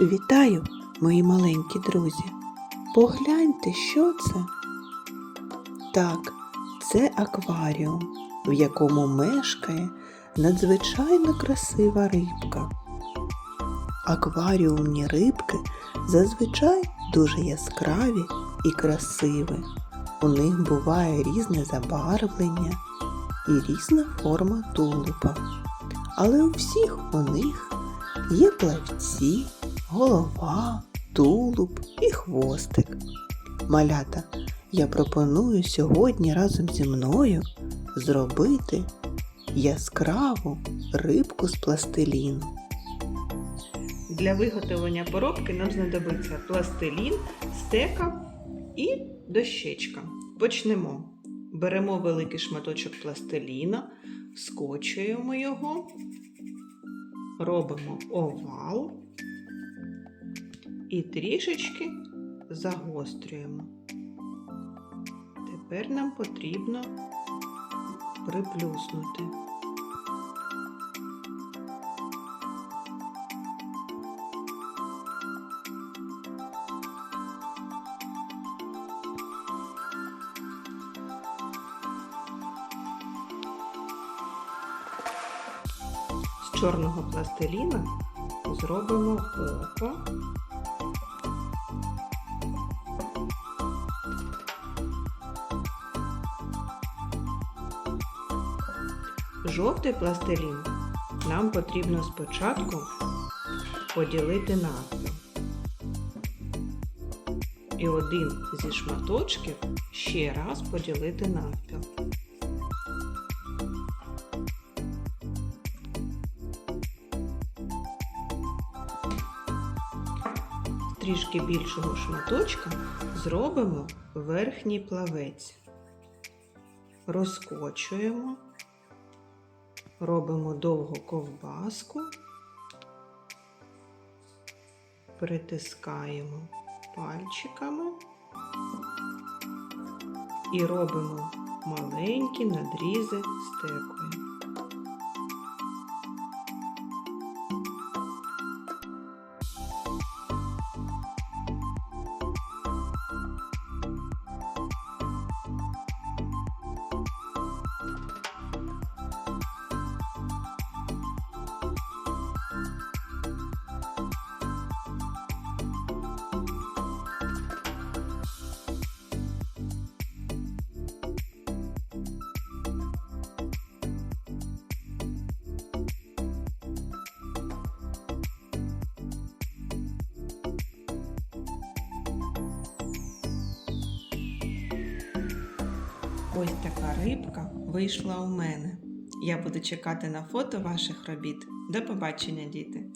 Вітаю, мої маленькі друзі. Погляньте, що це? Так, це акваріум, в якому мешкає надзвичайно красива рибка. Акваріумні рибки зазвичай дуже яскраві і красиві. У них буває різне забарвлення і різна форма тулупа. Але у всіх у них є плавці, голова, тулуб і хвостик. Малята, я пропоную сьогодні разом зі мною зробити яскраву рибку з пластиліну. Для виготовлення поробки нам знадобиться пластилін, стека і дощечка. Почнемо. Беремо великий шматочок пластиліна, скочуємо його, робимо овал і трішечки загострюємо. Тепер нам потрібно приплюснути. З чорного пластиліна зробимо око. Жовтий пластилін нам потрібно спочатку поділити навпіл. І один зі шматочків ще раз поділити навпіл. Трішки більшого шматочка зробимо верхній плавець. Розкочуємо, робимо довгу ковбаску, притискаємо пальчиками і робимо маленькі надрізи стекою. Ось така рибка вийшла у мене. Я буду чекати на фото ваших робіт. До побачення, діти!